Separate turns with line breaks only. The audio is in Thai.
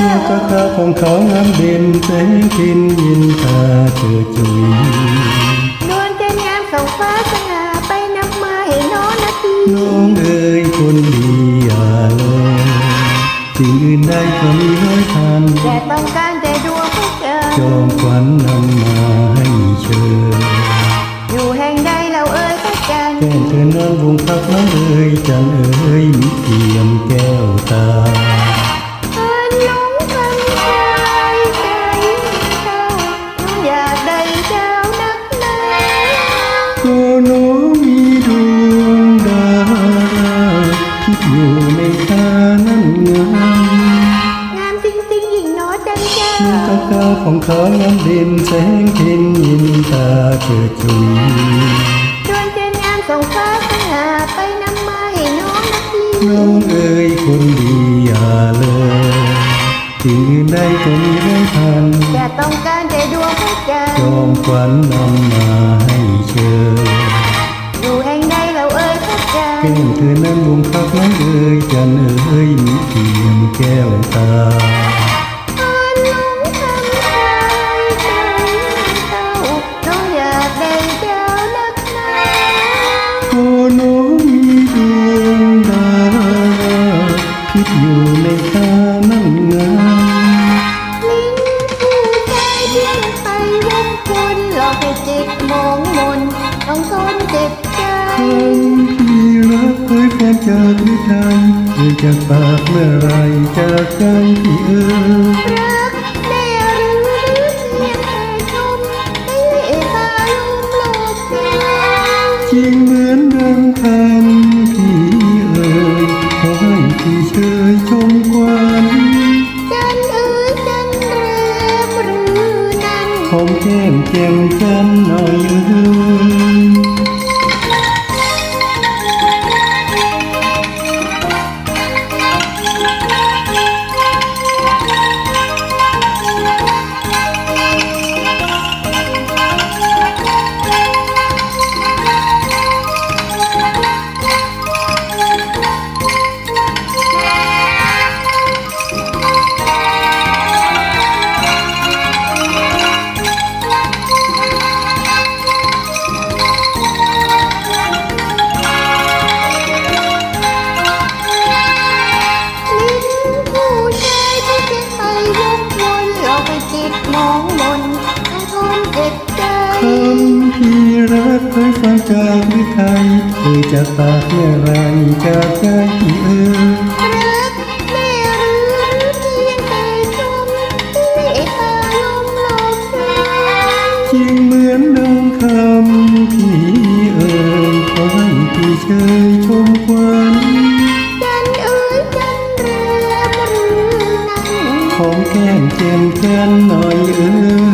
ลูกกะตาของเขางามเด่นแสงพินยินตาเจิดจุย
นวลจันทร์งามส่องฟ้าสง่าไปนำมาให้น้องนาที
น้องเอ๋ยคนดีอย่าเลยสิ่งอื่นใดก็มีร้อยพัน
แต่ต้องการแต่ดวงพระจันท
จ
ร์
อมขวัญนำมาให้เชิญ
อยู่แห่งใดเราเอ่ยพระจันทร์
แก้มเธอนางวงพักน้องเอ๋ยจันเอ๋ยมิเทียมแก้วตา
งา
มงาม
จริงๆหญิงน้อจันเจ้า
ลูกกะตาของเขางามเด่นแสงเพ็ญยินตาเกิดจุย
ดวงจันทร์งามส่องฟ้าสง่าไปนำมาให้น้องนาที
น้องเอ๋ยคนดีอย่าเลยสิ่งอื่นใดก็มีร้อยพัน
แต่ต้องการแต่ดวงพระจันท
จ
ร์
อมขวัญนำมาให้เชิญ ก้มเธอนั้นวงพักน้องเอ๋ยจันเอ๋ยมีเทียมแก้วตา
เอิญหลงคำชายใจเจ้าน้องอยากได้เจ้านักหนา
โอ้น้องมีดวงดาวคิดอยู่ในตานั้นงาม
ลิ้นผู้ชายเพียงไปวกวนหลอกให้จิตมองมนต้องทนเจ็บใจ
กเคยแฟนจากหรือไทยเอ่ยจากปากเมื่อไรจากใจที่เอ่ย
รักแน่หรือเพียงแต่ชมให้ตาลุมโลกเดียว
จริงเหมือนดังคำที่เอ่ยขอให้พี่เชยชมควัน
จันเอ๋ยจันแรมหรือนั้น
หอมแก้มแก้มจันหน่อยเอ่ย รักเคยฟังจากหรือไทยเอ่ยจากปากเมื่อไรจากใจที่เอ่ย
รักแน่รือเพียงแต่ชมให้ตาลมโลกใจ
ริงเหมือนดังคำที่เอ่ยขอให้พี่เชยชมควัน
จันเอ๋ยจันแรมหรือนั้น
หอมแก้มแก้มแก้มหน่อยเอ่ย